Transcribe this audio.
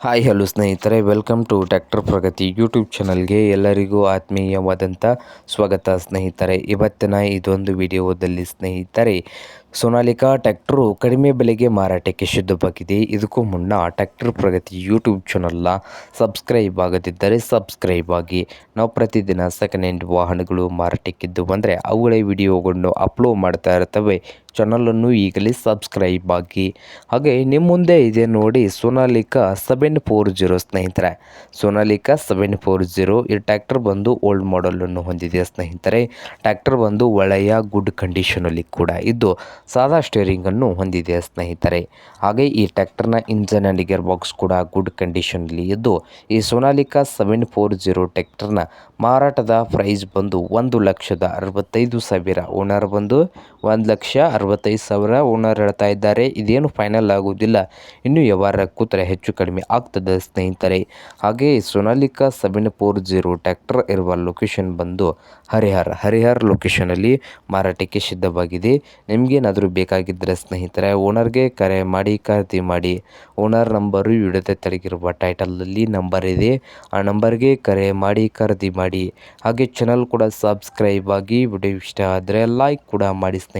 Hi hello ಸ್ನೇಹಿತರೆ, welcome to tractor Pragati YouTube ಚಾನಲ್ಗೆ ಎಲ್ಲರಿಗೂ ಆತ್ಮೀಯವಾದಂಥ ಸ್ವಾಗತ ಸ್ನೇಹಿತರೆ. ಇವತ್ತಿನ ಇದೊಂದು ವಿಡಿಯೋದಲ್ಲಿ ಸ್ನೇಹಿತರೆ ಸೋನಾಲಿಕಾ ಟ್ಯಾಕ್ಟ್ರು ಕಡಿಮೆ ಬೆಲೆಗೆ ಮಾರಾಟಕ್ಕೆ ಸಿದ್ಧವಾಗಿದೆ. ಇದಕ್ಕೂ ಮುನ್ನ ಟ್ಯಾಕ್ಟರ್ ಪ್ರಗತಿ ಯೂಟ್ಯೂಬ್ ಚಾನಲ್ನ ಸಬ್ಸ್ಕ್ರೈಬ್ ಆಗದಿದ್ದರೆ ಸಬ್ಸ್ಕ್ರೈಬ್ ಆಗಿ. ನಾವು ಪ್ರತಿದಿನ ಸೆಕೆಂಡ್ ಹ್ಯಾಂಡ್ ವಾಹನಗಳು ಮಾರಾಟಕ್ಕಿದ್ದು ಬಂದರೆ ಅವುಗಳೇ ವಿಡಿಯೋಗಳನ್ನು ಅಪ್ಲೋಡ್ ಮಾಡ್ತಾ ಇರ್ತವೆ. ಚಾನಲನ್ನು ಈಗಲೇ ಸಬ್ಸ್ಕ್ರೈಬ್ ಆಗಿ. ಹಾಗೆ ನಿಮ್ಮ ಮುಂದೆ ಇದೆ ನೋಡಿ ಸೋನಾಲಿಕಾ ಸೆವೆನ್ ಫೋರ್ ಜೀರೋ ಸ್ನೇಹಿತರೆ. ಸೋನಾಲಿಕಾ ಸೆವೆನ್ ಫೋರ್ ಜೀರೋ ಈ ಟ್ರ್ಯಾಕ್ಟರ್ ಬಂದು ಓಲ್ಡ್ ಮಾಡಲನ್ನು ಹೊಂದಿದೆ ಸ್ನೇಹಿತರೆ. ಟ್ರ್ಯಾಕ್ಟರ್ ಬಂದು ಒಳ್ಳೆಯ ಗುಡ್ ಕಂಡೀಷನಲ್ಲಿ ಕೂಡ ಇದ್ದು ಸಾದಾ ಸ್ಟೇರಿಂಗನ್ನು ಹೊಂದಿದೆ ಸ್ನೇಹಿತರೆ. ಹಾಗೆ ಈ ಟ್ಯಾಕ್ಟರ್ನ ಇಂಜನ್ ಆ್ಯಂಡ್ ಗೇರ್ ಬಾಕ್ಸ್ ಕೂಡ ಗುಡ್ ಕಂಡೀಷನಲ್ಲಿ ಇದ್ದು, ಈ ಸೋನಾಲಿಕಾ ಸೆವೆನ್ ಫೋರ್ ಜೀರೋ ಟ್ಯಾಕ್ಟರ್ನ ಮಾರಾಟದ ಪ್ರೈಸ್ ಬಂದು ಒಂದು ಲಕ್ಷದ ಅರವತ್ತೈದು ಸಾವಿರ ಓನರ್ ಬಂದು ಒಂದು ಲಕ್ಷ ಅರವತ್ತೈದು ಸಾವಿರ ಓನರ್ ಹೇಳ್ತಾ ಇದ್ದಾರೆ. ಇದೇನು ಫೈನಲ್ ಆಗುವುದಿಲ್ಲ. ಇನ್ನು ವ್ಯವಹಾರ ಕೂತರೆ ಹೆಚ್ಚು ಕಡಿಮೆ ಆಗ್ತದೆ ಸ್ನೇಹಿತರೆ. ಹಾಗೆ Sonalika seven four zero tractor ಇರುವ ಲೊಕೇಶನ್ ಬಂದು ಹರಿಹರ್ ಹರಿಹರ್ ಲೊಕೇಶನಲ್ಲಿ ಮಾರಾಟಕ್ಕೆ ಸಿದ್ಧವಾಗಿದೆ. ನಿಮಗೇನಾದರೂ ಬೇಕಾಗಿದ್ದರೆ ಸ್ನೇಹಿತರೆ, ಓನರ್ಗೆ ಕರೆ ಮಾಡಿ, ಖರೀದಿ ಮಾಡಿ. ಓನರ್ ನಂಬರು ವಿಡಿಯೋದ ತೆಳಗಿರುವ ಟೈಟಲಲ್ಲಿ ನಂಬರ್ ಇದೆ. ಆ ನಂಬರ್ಗೆ ಕರೆ ಮಾಡಿ, ಖರೀದಿ ಮಾಡಿ. ಹಾಗೆ ಚಾನಲ್ ಕೂಡ ಸಬ್ಸ್ಕ್ರೈಬ್ ಆಗಿ ವಿಡಿಯೋ ಇಷ್ಟ ಆದರೆ ಲೈಕ್ ಕೂಡ ಮಾಡಿ ಸ್ನೇಹಿತರೆ.